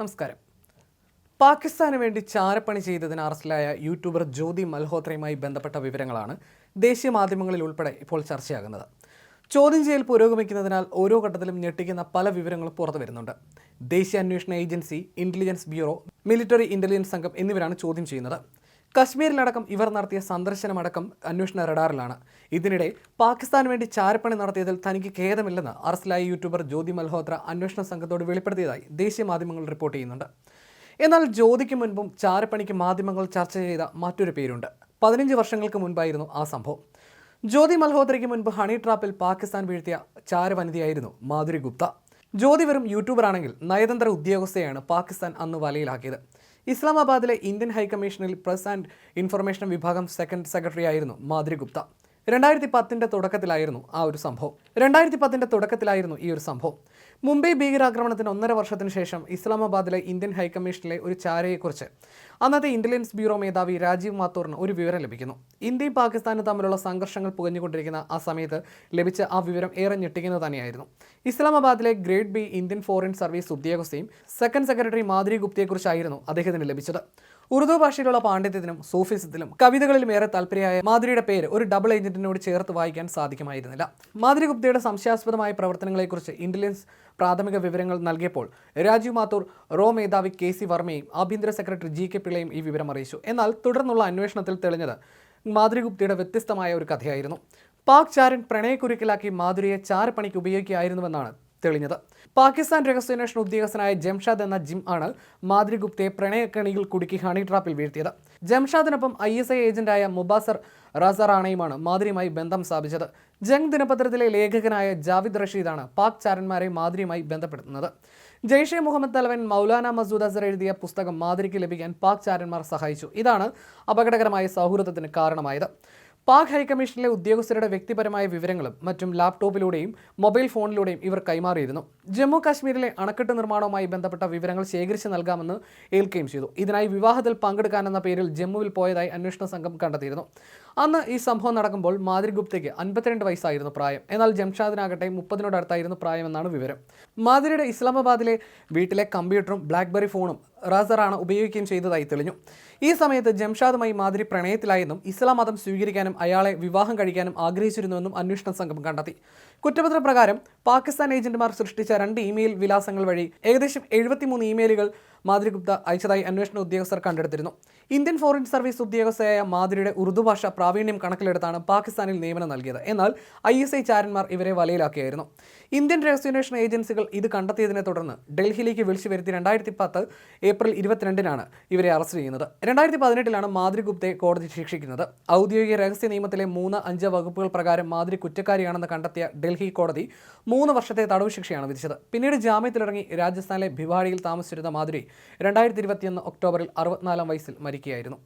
നമസ്കാരം. പാകിസ്ഥാന് വേണ്ടി ചാരപ്പണി ചെയ്തതിന് അറസ്റ്റിലായ യൂട്യൂബർ ജ്യോതി മൽഹോത്രയുമായി ബന്ധപ്പെട്ട വിവരങ്ങളാണ് ദേശീയ മാധ്യമങ്ങളിൽ ഉൾപ്പെടെ ഇപ്പോൾ ചർച്ചയാകുന്നത്. ചോദ്യം ചെയ്യൽ പുരോഗമിക്കുന്നതിനാൽ ഓരോ ഘട്ടത്തിലും ഞെട്ടിക്കുന്ന പല വിവരങ്ങളും പുറത്തു വരുന്നുണ്ട്. ദേശീയ അന്വേഷണ agency intelligence bureau military intelligence സംഘം എന്നിവരാണ് ചോദ്യം ചെയ്യുന്നത്. കശ്മീരിലടക്കം ഇവർ നടത്തിയ സന്ദർശനമടക്കം അന്വേഷണ റഡാറിലാണ്. ഇതിനിടെ പാകിസ്ഥാന് വേണ്ടി ചാരപ്പണി നടത്തിയതിൽ തനിക്ക് ഖേദമില്ലെന്ന് അറസ്റ്റിലായ യൂട്യൂബർ ജ്യോതി മൽഹോത്ര അന്വേഷണ സംഘത്തോട് വെളിപ്പെടുത്തിയതായി ദേശീയ മാധ്യമങ്ങൾ റിപ്പോർട്ട് ചെയ്യുന്നുണ്ട്. എന്നാൽ ജ്യോതിക്ക് മുൻപും ചാരപ്പണിക്ക് മാധ്യമങ്ങൾ ചർച്ച ചെയ്ത മറ്റൊരു പേരുണ്ട്. പതിനഞ്ച് വർഷങ്ങൾക്ക് മുൻപായിരുന്നു ആ സംഭവം. ജ്യോതി മൽഹോത്രയ്ക്ക് മുൻപ് ഹണി ട്രാപ്പിൽ പാകിസ്ഥാൻ വീഴ്ത്തിയ ചാരവനിതയായിരുന്നു മാധുരി ഗുപ്ത. ജ്യോതി വെറും യൂട്യൂബറാണെങ്കിൽ നയതന്ത്ര ഉദ്യോഗസ്ഥയാണ് പാകിസ്ഥാൻ അന്ന് വലയിലാക്കിയത്. ഇസ്ലാമാബാദിലെ ഇന്ത്യൻ ഹൈക്കമ്മീഷനിൽ പ്രസ് ആൻഡ് ഇൻഫർമേഷൻ വിഭാഗം സെക്കൻഡ് സെക്രട്ടറി ആയിരുന്നു മാധുരി ഗുപ്ത. രണ്ടായിരത്തി പത്തിന്റെ തുടക്കത്തിലായിരുന്നു ആ ഒരു സംഭവം. രണ്ടായിരത്തി പത്തിന്റെ തുടക്കത്തിലായിരുന്നു ഈ ഒരു സംഭവം. മുംബൈ ഭീകരാക്രമണത്തിന് ഒന്നര വർഷത്തിന് ശേഷം ഇസ്ലാമാബാദിലെ ഇന്ത്യൻ ഹൈക്കമ്മീഷനിലെ ഒരു ചാരയെക്കുറിച്ച് അന്നത്തെ ഇന്റലിജൻസ് ബ്യൂറോ മേധാവി രാജീവ് മാത്തൂറിന് ഒരു വിവരം ലഭിക്കുന്നു. ഇന്ത്യയും പാകിസ്ഥാനും തമ്മിലുള്ള സംഘർഷങ്ങൾ പുകഞ്ഞുകൊണ്ടിരിക്കുന്ന ആ സമയത്ത് ലഭിച്ച ആ വിവരം ഏറെ ഞെട്ടിക്കുന്നത് തന്നെയായിരുന്നു. ഇസ്ലാമാബാദിലെ grade B Indian foreign service ഉദ്യോഗസ്ഥയും second secretary Madhuri ഗുപ്തയെക്കുറിച്ചായിരുന്നു അദ്ദേഹത്തിന് ലഭിച്ചത്. ഉറുദു ഭാഷയിലുള്ള പാണ്ഡിത്യത്തിനും സൂഫിസത്തിലും കവിതകളിലും ഏറെ താല്പര്യമായ മാധുരിയുടെ പേര് ഒരു ഡബിൾ ഏജന്റിനോട് ചേർത്ത് വായിക്കാൻ സാധിക്കുമായിരുന്നില്ല. മാധുരഗുപ്തയുടെ സംശയാസ്പദമായ പ്രവർത്തനങ്ങളെക്കുറിച്ച് ഇന്റലിജൻസ് പ്രാഥമിക വിവരങ്ങൾ നൽകിയപ്പോൾ രാജീവ് മാത്തൂർ റോ മേധാവി കെ സി വർമ്മയും ആഭ്യന്തര സെക്രട്ടറി ജി കെ പിള്ളയും ഈ വിവരം അറിയിച്ചു. എന്നാൽ തുടർന്നുള്ള അന്വേഷണത്തിൽ തെളിഞ്ഞത് മാധുരഗുപ്തയുടെ വ്യത്യസ്തമായ ഒരു കഥയായിരുന്നു. പാക് ചാരൻ പ്രണയക്കുരുക്കിലാക്കി മാധുരിയെ ചാരപ്പണിക്ക് ഉപയോഗിക്കുകയായിരുന്നുവെന്നാണ് തെളിഞ്ഞത്. പാകിസ്ഥാൻ രഹസ്യാന്വേഷണ ഉദ്യോഗസ്ഥനായ ജംഷാദ് എന്ന ജിം ആണ് മാദ്രി ഗുപ്തയെ പ്രണയക്കണിയിൽ കുടുക്കി ഹണി ട്രാപ്പിൽ വീഴ്ത്തിയത്. ജംഷാദിനൊപ്പം ഐ എസ് ഐ ഏജന്റായ മുബാസർ റാസറാണയുമാണ് മാധുരിയുമായി ബന്ധം സ്ഥാപിച്ചത്. ജംഗ് ദിനപത്രത്തിലെ ലേഖകനായ ജാവിദ് റഷീദാണ് പാക് ചാരന്മാരെ മാധുരിയുമായി ബന്ധപ്പെടുത്തുന്നത്. ജെയ്ഷെ മുഹമ്മദ് തലവൻ മൗലാന മസൂദ് അസർ എഴുതിയ പുസ്തകം മാധുരിക്ക് ലഭിക്കാൻ പാക് ചാരന്മാർ സഹായിച്ചു. ഇതാണ് അപകടകരമായ സൗഹൃദത്തിന് കാരണമായത്. പാക് ഹൈക്കമ്മീഷനിലെ ഉദ്യോഗസ്ഥരുടെ വ്യക്തിപരമായ വിവരങ്ങളും മറ്റും ലാപ്ടോപ്പിലൂടെയും മൊബൈൽ ഫോണിലൂടെയും ഇവർ കൈമാറിയിരുന്നു. ജമ്മു കാശ്മീരിലെ അണക്കെട്ട് നിർമ്മാണവുമായി ബന്ധപ്പെട്ട വിവരങ്ങൾ ശേഖരിച്ച് നൽകാമെന്ന് ഏൽക്കുകയും ചെയ്തു. ഇതിനായി വിവാഹത്തിൽ പങ്കെടുക്കാനെന്ന പേരിൽ ജമ്മുവിൽ പോയതായി അന്വേഷണ സംഘം കണ്ടെത്തിയിരുന്നു. അന്ന് ഈ സംഭവം നടക്കുമ്പോൾ മാതിരി ഗുപ്തയ്ക്ക് അൻപത്തിരണ്ട് വയസ്സായിരുന്നു പ്രായം. എന്നാൽ ജംഷാദിനാകട്ടെ മുപ്പതിനോടടുത്തായിരുന്നു പ്രായമെന്നാണ് വിവരം. മാതിരിയുടെ ഇസ്ലാമാബാദിലെ വീട്ടിലെ കമ്പ്യൂട്ടറും ബ്ലാക്ക്ബെറി ഫോണും റാസറാണ് ഉപയോഗിക്കുകയും ചെയ്തതായി തെളിഞ്ഞു. ഈ സമയത്ത് ജംഷാദുമായി മാതിരി പ്രണയത്തിലായെന്നും ഇസ്ലാം മതം സ്വീകരിക്കാനും അയാളെ വിവാഹം കഴിക്കാനും ആഗ്രഹിച്ചിരുന്നുവെന്നും അന്വേഷണ സംഘം കണ്ടെത്തി. കുറ്റപത്ര പ്രകാരം പാകിസ്ഥാൻ ഏജന്റുമാർ സൃഷ്ടിച്ച രണ്ട് ഇമെയിൽ വിലാസങ്ങൾ വഴി ഏകദേശം എഴുപത്തിമൂന്ന് ഇമെയിലുകൾ മാധുരി ഗുപ്ത അയച്ചതായി അന്വേഷണ ഉദ്യോഗസ്ഥർ കണ്ടെടുത്തിരുന്നു. ഇന്ത്യൻ ഫോറിൻ സർവീസ് ഉദ്യോഗസ്ഥയായ മാധുരിയുടെ ഉറുദു ഭാഷ പ്രാവീണ്യം കണക്കിലെടുത്താണ് പാകിസ്ഥാനിൽ നിയമനം നൽകിയത്. എന്നാൽ ഐ എസ് ഐ ചാരന്മാർ ഇവരെ വലയിലാക്കിയായിരുന്നു. ഇന്ത്യൻ രഹസ്യാന്വേഷണ ഏജൻസികൾ ഇത് കണ്ടെത്തിയതിനെ തുടർന്ന് ഡൽഹിയിലേക്ക് വിളിച്ചു വരുത്തി രണ്ടായിരത്തി പത്ത് ഏപ്രിൽ ഇരുപത്തിരണ്ടിനാണ് ഇവരെ അറസ്റ്റ് ചെയ്യുന്നത്. രണ്ടായിരത്തി പതിനെട്ടിലാണ് മാധുരി ഗുപ്തയെ കോടതി ശിക്ഷിക്കുന്നത്. ഔദ്യോഗിക രഹസ്യ നിയമത്തിലെ മൂന്ന് അഞ്ച് വകുപ്പുകൾ പ്രകാരം മാധുരി കുറ്റക്കാരിയാണെന്ന് കണ്ടെത്തിയ ഡൽഹി കോടതി മൂന്ന് വർഷത്തെ തടവ് ശിക്ഷയാണ് വിധിച്ചത്. പിന്നീട് ജാമ്യത്തിലിറങ്ങി രാജസ്ഥാനിലെ ഭിവാഡിയിൽ താമസിച്ചിരുന്ന മാധുരി രണ്ടായിരത്തി ഇരുപത്തിയൊന്ന് ഒക്ടോബറിൽ അറുപത്തിനാലാം വയസ്സിൽ മരിക്കുകയായിരുന്നു.